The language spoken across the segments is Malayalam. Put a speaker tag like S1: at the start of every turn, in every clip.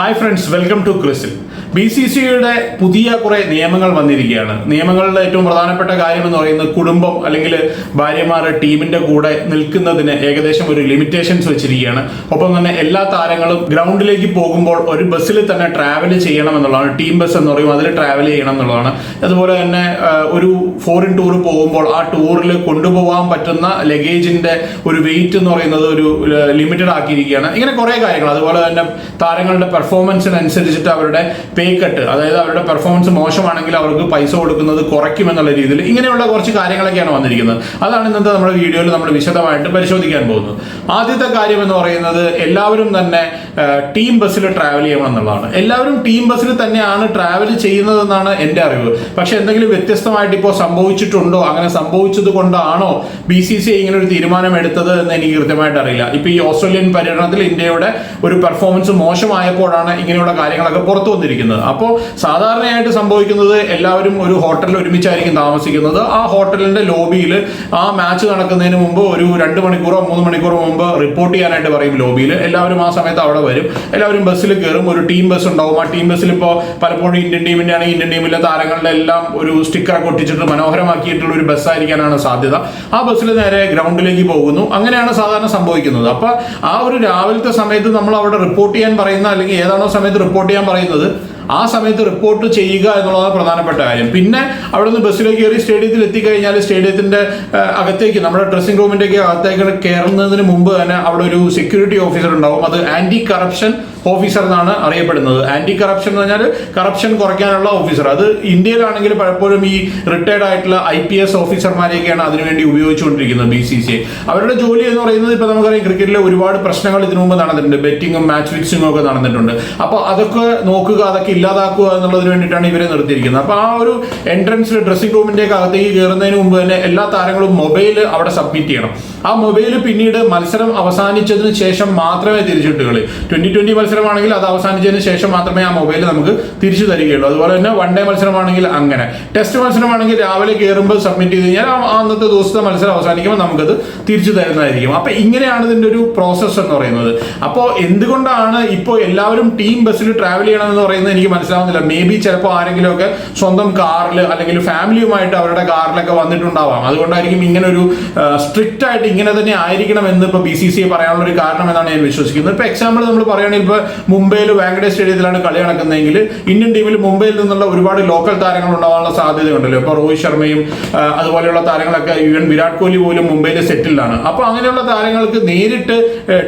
S1: ഹായ് ഫ്രണ്ട്സ് വെൽക്കം ടു ക്രിസിൽ ബി സി സിയുടെ പുതിയ കുറെ നിയമങ്ങൾ വന്നിരിക്കുകയാണ്. നിയമങ്ങളുടെ ഏറ്റവും പ്രധാനപ്പെട്ട കാര്യം എന്ന് പറയുന്നത് കുടുംബം അല്ലെങ്കിൽ ഭാര്യമാർ ടീമിന്റെ കൂടെ നിൽക്കുന്നതിന് ഏകദേശം ഒരു ലിമിറ്റേഷൻസ് വെച്ചിരിക്കുകയാണ്. ഒപ്പം തന്നെ എല്ലാ താരങ്ങളും ഗ്രൗണ്ടിലേക്ക് പോകുമ്പോൾ ഒരു ബസ്സിൽ തന്നെ ട്രാവൽ ചെയ്യണം എന്നുള്ളതാണ്. ടീം ബസ് എന്ന് പറയും അതിൽ ട്രാവൽ ചെയ്യണം എന്നുള്ളതാണ്. അതുപോലെ തന്നെ ഒരു ഫോറിൻ ടൂർ പോകുമ്പോൾ ആ ടൂറിൽ കൊണ്ടുപോകാൻ പറ്റുന്ന ലഗേജിന്റെ ഒരു വെയിറ്റ് എന്ന് പറയുന്നത് ഒരു ലിമിറ്റഡ് ആക്കിയിരിക്കുകയാണ്. ഇങ്ങനെ കുറെ കാര്യങ്ങൾ. അതുപോലെ തന്നെ താരങ്ങളുടെ പെർഫോമൻസിനനുസരിച്ചിട്ട് അവരുടെ പേ കട്ട് അതായത് അവരുടെ പെർഫോമൻസ് മോശമാണെങ്കിൽ അവർക്ക് പൈസ കൊടുക്കുന്നത് കുറയ്ക്കും എന്നുള്ള രീതിയിൽ ഇങ്ങനെയുള്ള കുറച്ച് കാര്യങ്ങളൊക്കെയാണ് വന്നിരിക്കുന്നത്. അതാണ് ഇന്നത്തെ നമ്മുടെ വീഡിയോയിൽ നമ്മൾ വിശദമായിട്ട് പരിശോധിക്കാൻ പോകുന്നത്. ആദ്യത്തെ കാര്യം എന്ന് പറയുന്നത് എല്ലാവരും തന്നെ ടീം ബസ്സിൽ ട്രാവൽ ചെയ്യണം എന്നുള്ളതാണ്. എല്ലാവരും ടീം ബസ്സിൽ തന്നെയാണ് ട്രാവൽ ചെയ്യുന്നതെന്നാണ് എന്റെ അറിവ്. പക്ഷെ എന്തെങ്കിലും വ്യത്യസ്തമായിട്ട് ഇപ്പോൾ സംഭവിച്ചിട്ടുണ്ടോ? അങ്ങനെ സംഭവിച്ചത് കൊണ്ടാണോ ബി സി സി ഇങ്ങനെ ഒരു തീരുമാനം എടുത്തത് എന്ന് എനിക്ക് കൃത്യമായിട്ട് അറിയില്ല. ഇപ്പൊ ഈ ഓസ്ട്രേലിയൻ പര്യടനത്തിൽ ഇന്ത്യയുടെ ഒരു പെർഫോമൻസ് മോശമായപ്പോഴാണ് ഇങ്ങനെയുള്ള കാര്യങ്ങളൊക്കെ പുറത്തു വന്നിരിക്കുന്നത്. അപ്പോൾ സാധാരണയായിട്ട് സംഭവിക്കുന്നത് എല്ലാവരും ഒരു ഹോട്ടലിൽ ഒരുമിച്ചായിരിക്കും താമസിക്കുന്നത്. ആ ഹോട്ടലിന്റെ ലോബിയിൽ ആ മാച്ച് നടക്കുന്നതിന് മുമ്പ് ഒരു രണ്ട് മണിക്കൂറോ മൂന്ന് മണിക്കൂറോ മുമ്പ് റിപ്പോർട്ട് ചെയ്യാനായിട്ട് പറയും ലോബിയിൽ എല്ലാവരും ആ സമയത്ത് അവിടെ വരും. എല്ലാവരും ബസ്സിൽ കയറും ഒരു ടീം ബസ് ഉണ്ടാവും. ആ ടീം ബസ്സിൽ ഇപ്പോൾ പലപ്പോഴും ഇന്ത്യൻ ടീമിന്റെ ആണെങ്കിൽ ഇന്ത്യൻ ടീമിലെ താരങ്ങളുടെ എല്ലാം ഒരു സ്റ്റിക്കറൊക്കെ ഒട്ടിച്ചിട്ട് മനോഹരമാക്കിയിട്ടുള്ള ഒരു ബസ്സായിരിക്കാനാണ് സാധ്യത. ആ ബസ്സിൽ നേരെ ഗ്രൗണ്ടിലേക്ക് പോകുന്നു. അങ്ങനെയാണ് സാധാരണ സംഭവിക്കുന്നത്. അപ്പോൾ ആ ഒരു രാവിലത്തെ സമയത്ത് നമ്മൾ അവിടെ റിപ്പോർട്ട് ചെയ്യാൻ പറയുന്ന അല്ലെങ്കിൽ ഏതാണോ സമയത്ത് റിപ്പോർട്ട് ചെയ്യാൻ പറയുന്നത് ആ സമയത്ത് റിപ്പോർട്ട് ചെയ്യുക എന്നുള്ളതാണ് പ്രധാനപ്പെട്ട കാര്യം. പിന്നെ അവിടെ നിന്ന് ബസ്സിലേക്ക് കയറി സ്റ്റേഡിയത്തിൽ എത്തിക്കഴിഞ്ഞാൽ സ്റ്റേഡിയത്തിന്റെ അകത്തേക്ക് നമ്മുടെ ഡ്രസ്സിംഗ് റൂമിന്റെ അകത്തേക്ക് കയറുന്നതിന് മുമ്പ് തന്നെ അവിടെ ഒരു സെക്യൂരിറ്റി ഓഫീസർ ഉണ്ടാവും. അത് ആന്റി കറപ്ഷൻ ഓഫീസർ എന്നാണ് അറിയപ്പെടുന്നത്. ആന്റി കറപ്ഷൻ എന്ന് പറഞ്ഞാൽ കറപ്ഷൻ കുറയ്ക്കാനുള്ള ഓഫീസർ അത് ഇന്ത്യയിലാണെങ്കിൽ പലപ്പോഴും ഈ റിട്ടയർഡ് ആയിട്ടുള്ള ഐ പി എസ് ഓഫീസർമാരെയൊക്കെയാണ് അതിനുവേണ്ടി ഉപയോഗിച്ചുകൊണ്ടിരിക്കുന്നത് ബി സി സി അവരുടെ ജോലി എന്ന് പറയുന്നത് ഇപ്പൊ നമുക്കറിയാം ക്രിക്കറ്റിലെ ഒരുപാട് പ്രശ്നങ്ങൾ ഇതിനു മുമ്പ് നടന്നിട്ടുണ്ട്. ബെറ്റിങ്ങും മാച്ച് ഫിക്സിങ്ങും ഒക്കെ നടന്നിട്ടുണ്ട്. അപ്പൊ അതൊക്കെ നോക്കുക അതൊക്കെ ഇല്ലാതാക്കുക എന്നുള്ളതിന് വേണ്ടിയിട്ടാണ് ഇവരെ നിർത്തിയിരിക്കുന്നത്. അപ്പൊ ആ ഒരു എൻട്രൻസിൽ ഡ്രസ്സിംഗ് റൂമിന്റെ അകത്തേക്ക് കയറുന്നതിന് മുമ്പ് തന്നെ എല്ലാ താരങ്ങളും മൊബൈൽ അവിടെ സബ്മിറ്റ് ചെയ്യണം. ആ മൊബൈൽ പിന്നീട് മത്സരം അവസാനിച്ചതിന് ശേഷം മാത്രമേ തിരിച്ചിട്ട് ട്വന്റി ട്വന്റി മത്സരമാണെങ്കിൽ അത് അവസാനിച്ചതിന് ശേഷം മാത്രമേ ആ മൊബൈൽ നമുക്ക് തിരിച്ചു തരികയുള്ളൂ. അതുപോലെ തന്നെ വൺ ഡേ മത്സരമാണെങ്കിൽ അങ്ങനെ. ടെസ്റ്റ് മത്സരമാണെങ്കിൽ രാവിലെ കയറുമ്പോൾ സബ്മിറ്റ് ചെയ്ത് കഴിഞ്ഞാൽ അന്നത്തെ ദിവസത്തെ മത്സരം അവസാനിക്കുമ്പോൾ നമുക്കത് തിരിച്ചു തരുന്നതായിരിക്കും. അപ്പൊ ഇങ്ങനെയാണ് ഇതിന്റെ ഒരു പ്രോസസ്സ് എന്ന് പറയുന്നത്. അപ്പോൾ എന്തുകൊണ്ടാണ് ഇപ്പോൾ എല്ലാവരും ടീം ബസ്സിൽ ട്രാവൽ ചെയ്യണം എന്ന് പറയുന്നത് എനിക്ക് മനസ്സിലാവുന്നില്ല. മേ ബി ചിലപ്പോൾ ആരെങ്കിലും ഒക്കെ സ്വന്തം കാറിൽ അല്ലെങ്കിൽ ഫാമിലിയുമായിട്ട് അവരുടെ കാറിലൊക്കെ വന്നിട്ടുണ്ടാവാം. അതുകൊണ്ടായിരിക്കും ഇങ്ങനെ ഒരു സ്ട്രിക്റ്റ് ആയിട്ട് ഇങ്ങനെ തന്നെ ആയിരിക്കണം എന്ന് ഇപ്പൊ ബി സി സി പറയാനുള്ള ഒരു കാരണം എന്നാണ് ഞാൻ വിശ്വസിക്കുന്നത്. ഇപ്പൊ എക്സാമ്പിൾ നമ്മൾ പറയുകയാണെങ്കിൽ ഇപ്പൊ മുംബൈയിൽ വാങ്കഡേ സ്റ്റേഡിയത്തിലാണ് കളി നടക്കുന്നതെങ്കിൽ ഇന്ത്യൻ ടീമിൽ മുംബൈയിൽ നിന്നുള്ള ഒരുപാട് ലോക്കൽ താരങ്ങൾ ഉണ്ടാവാനുള്ള സാധ്യതയുണ്ടല്ലോ. ഇപ്പൊ രോഹിത് ശർമ്മയും അതുപോലെയുള്ള താരങ്ങളൊക്കെ ഈവൻ വിരാട് കോഹ്ലി പോലും മുംബൈയിൽ സെറ്റിലാണ് അപ്പൊ അങ്ങനെയുള്ള താരങ്ങൾക്ക് നേരിട്ട്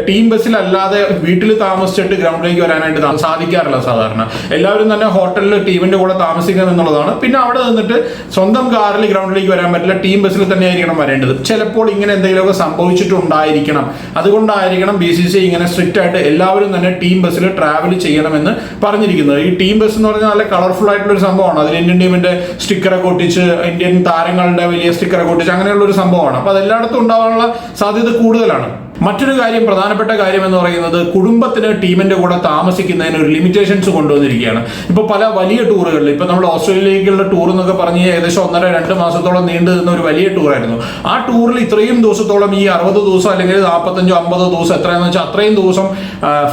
S1: ടീം ബസ്സിലല്ലാതെ വീട്ടിൽ താമസിച്ചിട്ട് ഗ്രൗണ്ടിലേക്ക് വരാനായിട്ട് സാധിക്കാറില്ല സാധാരണ. എല്ലാവരും തന്നെ ഹോട്ടലിൽ ടീമിന്റെ കൂടെ താമസിക്കണം എന്നുള്ളതാണ്. പിന്നെ അവിടെ നിന്നിട്ട് സ്വന്തം കാറിൽ ഗ്രൗണ്ടിലേക്ക് വരാൻ പറ്റില്ല ടീം ബസ്സിൽ തന്നെ ആയിരിക്കണം വരേണ്ടത്. ചിലപ്പോൾ ഇങ്ങനെ എന്തെങ്കിലുമൊക്കെ സംഭവിച്ചിട്ടുണ്ടായിരിക്കണം. അതുകൊണ്ടായിരിക്കണം ബി സി സി ഇങ്ങനെ സ്ട്രിക്റ്റ് ആയിട്ട് എല്ലാവരും തന്നെ ടീം ബസ്സിൽ ട്രാവൽ ചെയ്യണമെന്ന് പറഞ്ഞിരിക്കുന്നത്. ഈ ടീം ബസ് എന്ന് പറഞ്ഞാൽ നല്ല കളർഫുൾ ആയിട്ടുള്ള ഒരു സംഭവമാണ്. അതിൽ ഇന്ത്യൻ ടീമിന്റെ സ്റ്റിക്കറൊക്കെ ഒട്ടിച്ച് ഇന്ത്യൻ താരങ്ങളുടെ വലിയ സ്റ്റിക്കറൊക്കെ ഒട്ടിച്ച് അങ്ങനെയുള്ള ഒരു സംഭവമാണ്. അപ്പൊ അതെല്ലായിടത്തും ഉണ്ടാവാനുള്ള സാധ്യത കൂടുതലാണ്. മറ്റൊരു കാര്യം പ്രധാനപ്പെട്ട കാര്യം എന്ന് പറയുന്നത് കുടുംബത്തിന് ടീമിന്റെ കൂടെ താമസിക്കുന്നതിന് ഒരു ലിമിറ്റേഷൻസ് കൊണ്ടുവന്നിരിക്കുകയാണ്. ഇപ്പൊ പല വലിയ ടൂറുകളിൽ ഇപ്പൊ നമ്മൾ ഓസ്ട്രേലിയയിലേക്കുള്ള ടൂർ എന്നൊക്കെ പറഞ്ഞ് ഏകദേശം ഒന്നര രണ്ട് മാസത്തോളം നീണ്ടു നിന്ന ഒരു വലിയ ടൂറായിരുന്നു ആ ടൂറിൽ ഇത്രയും ദിവസത്തോളം ഈ അറുപത് ദിവസം അല്ലെങ്കിൽ നാൽപ്പത്തഞ്ചോ അമ്പതോ ദിവസം എത്രയാണെന്ന് വെച്ചാൽ അത്രയും ദിവസം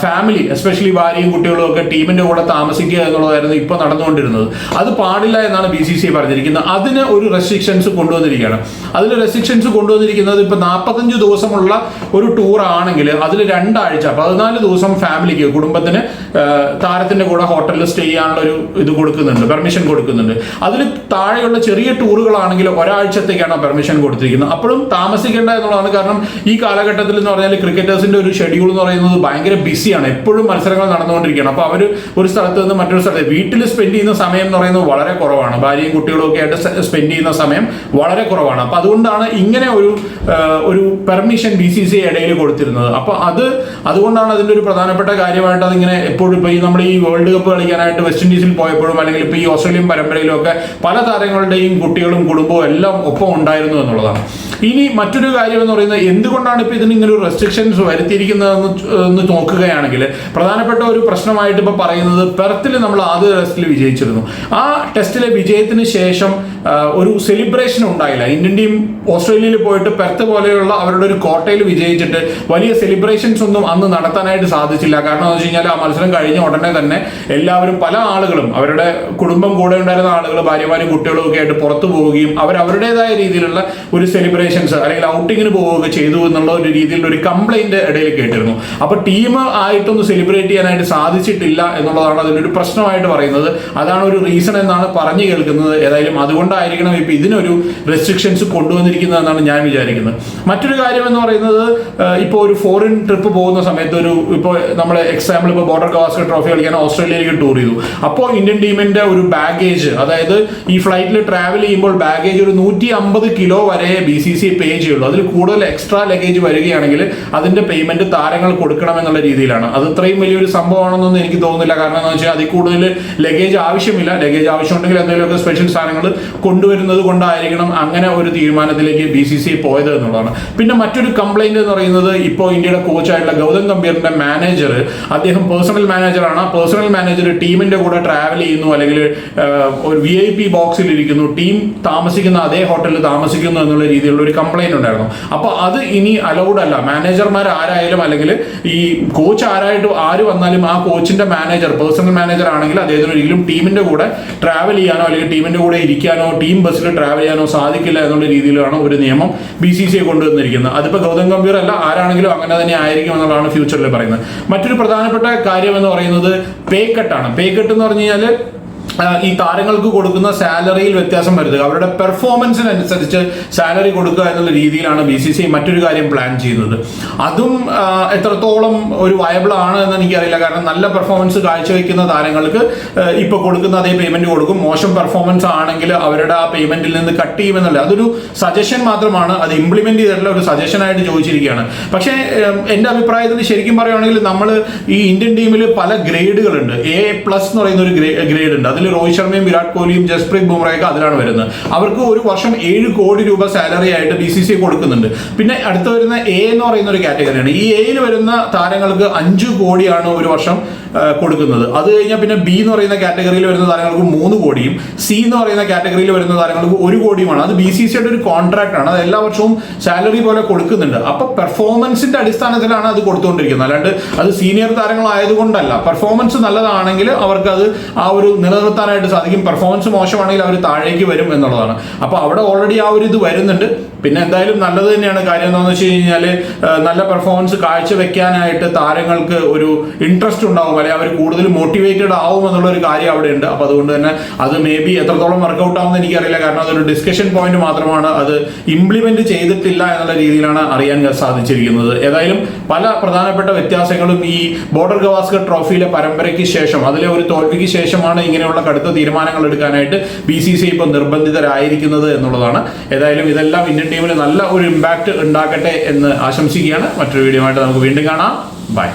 S1: ഫാമിലി എസ്പെഷ്യലി ഭാര്യയും കുട്ടികളും ഒക്കെ ടീമിന്റെ കൂടെ താമസിക്കുക എന്നുള്ളതായിരുന്നു ഇപ്പൊ നടന്നുകൊണ്ടിരുന്നത്. അത് പാടില്ല എന്നാണ് ബി സി സി പറഞ്ഞിരിക്കുന്നത്. അതിന് ഒരു റെസ്ട്രിക്ഷൻസ് കൊണ്ടുവന്നിരിക്കുകയാണ്. അതിന് റെസ്ട്രിക്ഷൻസ് കൊണ്ടുവന്നിരിക്കുന്നത് ഇപ്പൊ നാൽപ്പത്തഞ്ച് ദിവസമുള്ള ഒരു ടൂർ ആണെങ്കിൽ അതിൽ രണ്ടാഴ്ച പതിനാല് ദിവസം ഫാമിലിക്ക് കുടുംബത്തിന് താരത്തിന്റെ കൂടെ ഹോട്ടലിൽ സ്റ്റേ ചെയ്യാനുള്ള ഒരു ഇത് കൊടുക്കുന്നുണ്ട് പെർമിഷൻ കൊടുക്കുന്നുണ്ട്. അതിൽ താഴെയുള്ള ചെറിയ ടൂറുകളാണെങ്കിൽ ഒരാഴ്ചത്തേക്കാണ് പെർമിഷൻ കൊടുത്തിരിക്കുന്നത്. അപ്പോഴും താമസിക്കേണ്ട എന്നുള്ളതാണ് കാരണം ഈ കാലഘട്ടത്തിൽ എന്ന് പറഞ്ഞാൽ ക്രിക്കറ്റേഴ്സിന്റെ ഒരു ഷെഡ്യൂൾ എന്ന് പറയുന്നത് ഭയങ്കര ബിസിയാണ് എപ്പോഴും മത്സരങ്ങൾ നടന്നുകൊണ്ടിരിക്കുകയാണ്. അപ്പോൾ അവർ ഒരു സ്ഥലത്ത് നിന്ന് മറ്റൊരു സ്ഥലത്ത് വീട്ടിൽ സ്പെൻഡ് ചെയ്യുന്ന സമയം എന്ന് പറയുന്നത് വളരെ കുറവാണ്. ഭാര്യയും കുട്ടികളും ഒക്കെ ആയിട്ട് സ്പെൻഡ് ചെയ്യുന്ന സമയം വളരെ കുറവാണ്. അപ്പൊ അതുകൊണ്ടാണ് ഇങ്ങനെ ഒരു ഒരു പെർമിഷൻ ബി സി സി ഇടയിൽ കൊടുത്തിരുന്നത്. അപ്പോൾ അത് അതുകൊണ്ടാണ് അതിന്റെ ഒരു പ്രധാനപ്പെട്ട കാര്യമായിട്ട് അതിങ്ങനെ എപ്പോഴും ഇപ്പൊ ഈ നമ്മൾ ഈ വേൾഡ് കപ്പ് കളിക്കാനായിട്ട് വെസ്റ്റ് ഇൻഡീസിൽ പോയപ്പോഴും അല്ലെങ്കിൽ ഇപ്പൊ ഈ ഓസ്ട്രേലിയൻ പരമ്പരയിലും ഒക്കെ പല താരങ്ങളുടെയും കുട്ടികളും കുടുംബവും എല്ലാം ഒപ്പം ഉണ്ടായിരുന്നു എന്നുള്ളതാണ്. ഇനി മറ്റൊരു കാര്യം എന്ന് പറയുന്നത് എന്തുകൊണ്ടാണ് ഇപ്പൊ ഇതിന് ഇങ്ങനെ ഒരു റെസ്ട്രിക്ഷൻസ് വരുത്തിയിരിക്കുന്നതെന്ന് എന്ന് നോക്കുകയാണെങ്കിൽ പ്രധാനപ്പെട്ട ഒരു പ്രശ്നമായിട്ട് ഇപ്പൊ പറയുന്നത് പെർത്തിൽ നമ്മൾ ആദ്യ ടെസ്റ്റിൽ വിജയിച്ചിരുന്നു. ആ ടെസ്റ്റിലെ വിജയത്തിന് ശേഷം ഒരു സെലിബ്രേഷൻ ഉണ്ടായില്ല. ഇന്ത്യൻ ടീം ഓസ്ട്രേലിയയിൽ പോയിട്ട് പെർത്ത് പോലെയുള്ള അവരുടെ ഒരു കോട്ടയിൽ വിജയിച്ചിട്ട് വെച്ചിട്ട് വലിയ സെലിബ്രേഷൻസ് ഒന്നും അന്ന് നടത്താനായിട്ട് സാധിച്ചില്ല. കാരണം എന്ന് വെച്ച് കഴിഞ്ഞാൽ ആ മത്സരം കഴിഞ്ഞ ഉടനെ തന്നെ എല്ലാവരും പല ആളുകളും അവരുടെ കുടുംബം കൂടെ ഉണ്ടായിരുന്ന ആളുകൾ ഭാര്യമാരും കുട്ടികളും ഒക്കെ ആയിട്ട് പുറത്തു പോവുകയും അവർ അവരുടേതായ രീതിയിലുള്ള ഒരു സെലിബ്രേഷൻസ് അല്ലെങ്കിൽ ഔട്ടിങ്ങിന് പോവുകയൊക്കെ ചെയ്തു എന്നുള്ള ഒരു രീതിയിലുള്ള ഒരു കംപ്ലൈന്റ് ഇടയിൽ കേട്ടിരുന്നു. അപ്പൊ ടീം ആയിട്ടൊന്നും സെലിബ്രേറ്റ് ചെയ്യാനായിട്ട് സാധിച്ചിട്ടില്ല എന്നുള്ളതാണ് അതിനൊരു പ്രശ്നമായിട്ട് പറയുന്നത്. അതാണ് ഒരു റീസൺ എന്നാണ് പറഞ്ഞു കേൾക്കുന്നത്. ഏതായാലും അതുകൊണ്ടായിരിക്കണം ഇപ്പൊ ഇതിനൊരു റെസ്ട്രിക്ഷൻസ് കൊണ്ടുവന്നിരിക്കുന്നത് എന്നാണ് ഞാൻ വിചാരിക്കുന്നത്. മറ്റൊരു കാര്യം എന്ന് പറയുന്നത് ഇപ്പോൾ ഒരു ഫോറിൻ ട്രിപ്പ് പോകുന്ന സമയത്ത് ഒരു ഇപ്പോൾ നമ്മൾ എക്സാമ്പിൾ ഇപ്പോൾ ബോർഡർ ഗവാസ്കർ ട്രോഫി കളിക്കാൻ ഓസ്ട്രേലിയയിലേക്ക് ടൂർ ചെയ്തു. അപ്പോൾ ഇന്ത്യൻ ടീമിന്റെ ഒരു ബാഗേജ് അതായത് ഈ ഫ്ലൈറ്റിൽ ട്രാവൽ ചെയ്യുമ്പോൾ ബാഗേജ് ഒരു നൂറ്റി അമ്പത് കിലോ വരെ ബി സി സി പേ ചെയ്യുള്ളൂ. അതിൽ കൂടുതൽ എക്സ്ട്രാ ലഗേജ് വരികയാണെങ്കിൽ അതിന്റെ പേയ്മെന്റ് താരങ്ങൾ കൊടുക്കണം എന്നുള്ള രീതിയിലാണ്. അത് ഇത്രയും വലിയൊരു സംഭവമാണെന്നൊന്നും എനിക്ക് തോന്നുന്നില്ല. കാരണം എന്താണെന്ന് വെച്ചാൽ അതിൽ കൂടുതൽ ലഗേജ് ആവശ്യമില്ല. ലഗേജ് ആവശ്യമുണ്ടെങ്കിൽ എന്തെങ്കിലുമൊക്കെ സ്പെഷ്യൽ സാധനങ്ങൾ കൊണ്ടുവരുന്നത് കൊണ്ടായിരിക്കണം അങ്ങനെ ഒരു തീരുമാനത്തിലേക്ക് ബി സി സി പോയത് എന്നുള്ളതാണ്. പിന്നെ മറ്റൊരു കംപ്ലൈന്റ് എന്ന് പറയുന്നത് ഇപ്പോൾ ഇന്ത്യയുടെ കോച്ചായിട്ടുള്ള ഗൗതം ഗംഭീറിന്റെ മാനേജർ. അദ്ദേഹം പേഴ്സണൽ മാനേജറാണ് ആ പേഴ്സണൽ മാനേജർ ടീമിന്റെ കൂടെ ട്രാവൽ ചെയ്യുന്നു അല്ലെങ്കിൽ ഒരു വി ഐ പി ബോക്സിൽ ഇരിക്കുന്നു ടീം താമസിക്കുന്ന അതേ ഹോട്ടലിൽ താമസിക്കുന്നു എന്നുള്ള രീതിയിലുള്ള ഒരു കംപ്ലൈന്റ് ഉണ്ടായിരുന്നു. അപ്പോൾ അത് ഇനി അലൗഡ് അല്ല. മാനേജർമാർ ആരായാലും അല്ലെങ്കിൽ ഈ കോച്ച് ആരായിട്ട് ആര് വന്നാലും ആ കോച്ചിന്റെ മാനേജർ പേഴ്സണൽ മാനേജർ ആണെങ്കിൽ അദ്ദേഹത്തിന് ഒരിക്കലും ടീമിന്റെ കൂടെ ട്രാവൽ ചെയ്യാനോ അല്ലെങ്കിൽ ടീമിന്റെ കൂടെ ഇരിക്കാനോ ടീം ബസ്സിൽ ട്രാവൽ ചെയ്യാനോ സാധിക്കില്ല എന്നുള്ള രീതിയിലാണ് ഒരു നിയമം ബി സി സി കൊണ്ടുവന്നിരിക്കുന്നത്. അതിപ്പോൾ ഗൗതം ഗംഭീർ അല്ല ആരാണെങ്കിലും അങ്ങനെ തന്നെ ആയിരിക്കും എന്നുള്ളതാണ് ഫ്യൂച്ചറിൽ പറയുന്നത്. മറ്റൊരു പ്രധാനപ്പെട്ട കാര്യം എന്ന് പറയുന്നത് പേ കട്ടാണ് പേ കട്ട് എന്ന് പറഞ്ഞു കഴിഞ്ഞാൽ ഈ താരങ്ങൾക്ക് കൊടുക്കുന്ന സാലറിയിൽ വ്യത്യാസം വരുത്തുക. അവരുടെ പെർഫോമൻസിനനുസരിച്ച് സാലറി കൊടുക്കുക എന്നുള്ള രീതിയിലാണ് ബി സി സി മറ്റൊരു കാര്യം പ്ലാൻ ചെയ്യുന്നത്. അതും എത്രത്തോളം ഒരു വയബിൾ ആണ് എന്ന് എനിക്കറിയില്ല. കാരണം നല്ല പെർഫോമൻസ് കാഴ്ചവെക്കുന്ന താരങ്ങൾക്ക് ഇപ്പൊ കൊടുക്കുന്ന അതേ പേയ്മെന്റ് കൊടുക്കും. മോശം പെർഫോമൻസ് ആണെങ്കിൽ അവരുടെ ആ പേയ്മെന്റിൽ നിന്ന് കട്ട് ചെയ്യുമെന്നല്ല അതൊരു സജഷൻ മാത്രമാണ്. അത് ഇംപ്ലിമെന്റ് ചെയ്തിട്ടുള്ള ഒരു സജഷൻ ആയിട്ട് ചോദിച്ചിരിക്കുകയാണ്. പക്ഷേ എന്റെ അഭിപ്രായത്തിൽ ശരിക്കും പറയുകയാണെങ്കിൽ നമ്മൾ ഈ ഇന്ത്യൻ ടീമിൽ പല ഗ്രേഡുകളുണ്ട് എ പ്ലസ് എന്ന് പറയുന്ന ഒരു ഗ്രേഡ് ഉണ്ട്. അതിൽ രോഹിത് ശർമ്മയും വിരാട് കോഹ്ലിയും ജസ്പ്രീത് ബുംറയൊക്കെ അതിലാണ് വരുന്നത്. അവർക്ക് ഒരു വർഷം ഏഴ് കോടി രൂപ സാലറി ആയിട്ട് ബി സി സി കൊടുക്കുന്നുണ്ട്. പിന്നെ അടുത്ത് വരുന്ന എ എന്ന് പറയുന്ന ഒരു കാറ്റഗറിയാണ് ഈ എയിൽ വരുന്ന താരങ്ങൾക്ക് അഞ്ച് കോടിയാണ് ഒരു വർഷം കൊടുക്കുന്നത്. അത് കഴിഞ്ഞാൽ പിന്നെ ബി എന്ന് പറയുന്ന കാറ്റഗറിയിൽ വരുന്ന താരങ്ങൾക്ക് മൂന്ന് കോടിയും സി എന്ന് പറയുന്ന കാറ്റഗറിയിൽ വരുന്ന താരങ്ങൾക്ക് ഒരു കോടിയുമാണ്. അത് ബി സി സിയുടെ ഒരു കോൺട്രാക്ട് ആണ്. അത് എല്ലാ വർഷവും സാലറി പോലെ കൊടുക്കുന്നുണ്ട്. അപ്പൊ പെർഫോമൻസിന്റെ അടിസ്ഥാനത്തിലാണ് അത് കൊടുത്തുകൊണ്ടിരിക്കുന്നത്. അല്ലാണ്ട് അത് സീനിയർ താരങ്ങളായതുകൊണ്ടല്ല. പെർഫോമൻസ് നല്ലതാണെങ്കിൽ അവർക്ക് അത് ആ ഒരു നിലനിർത്താനായിട്ട് സാധിക്കും. പെർഫോമൻസ് മോശമാണെങ്കിൽ അവർ താഴേക്ക് വരും എന്നുള്ളതാണ്. അപ്പോൾ അവിടെ ഓൾറെഡി ആ ഒരു ഇത് വരുന്നുണ്ട്. പിന്നെ എന്തായാലും നല്ലത് തന്നെയാണ്. കാര്യം എന്താണെന്ന് വെച്ച് കഴിഞ്ഞാൽ നല്ല പെർഫോമൻസ് കാഴ്ചവെക്കാനായിട്ട് താരങ്ങൾക്ക് ഒരു ഇൻട്രസ്റ്റ് ഉണ്ടാവും. അല്ലെങ്കിൽ അവർ കൂടുതൽ മോട്ടിവേറ്റഡ് ആവും എന്നുള്ള ഒരു കാര്യം അവിടെ ഉണ്ട് അപ്പൊ അതുകൊണ്ട് തന്നെ അത് മേ ബി എത്രത്തോളം വർക്കൗട്ട് ആവുമെന്ന് എനിക്കറിയില്ല. കാരണം അതൊരു ഡിസ്കഷൻ പോയിന്റ് മാത്രമാണ്. അത് ഇംപ്ലിമെന്റ് ചെയ്തിട്ടില്ല എന്നുള്ള രീതിയിലാണ് അറിയാൻ സാധിച്ചിരിക്കുന്നത്. ഏതായാലും പല പ്രധാനപ്പെട്ട വ്യത്യാസങ്ങളും ഈ ബോർഡർ ഗവാസ്കർ ട്രോഫിയിലെ പരമ്പരയ്ക്ക് ശേഷം അതിലെ ഒരു തോൽവിക്ക് ശേഷമാണ് ഇങ്ങനെയുള്ള കടുത്ത തീരുമാനങ്ങൾ എടുക്കാനായിട്ട് ബി സി സി ഇപ്പോൾ നിർബന്ധിതരായിരിക്കുന്നത് എന്നുള്ളതാണ്. ഏതായാലും ഇതെല്ലാം ഇന്ത്യൻ ടീമിന് നല്ല ഒരു ഇമ്പാക്റ്റ് ഉണ്ടാക്കട്ടെ എന്ന് ആശംസിക്കുകയാണ്. മറ്റൊരു വീഡിയോ ആയിട്ട് നമുക്ക് വീണ്ടും കാണാം. ബൈ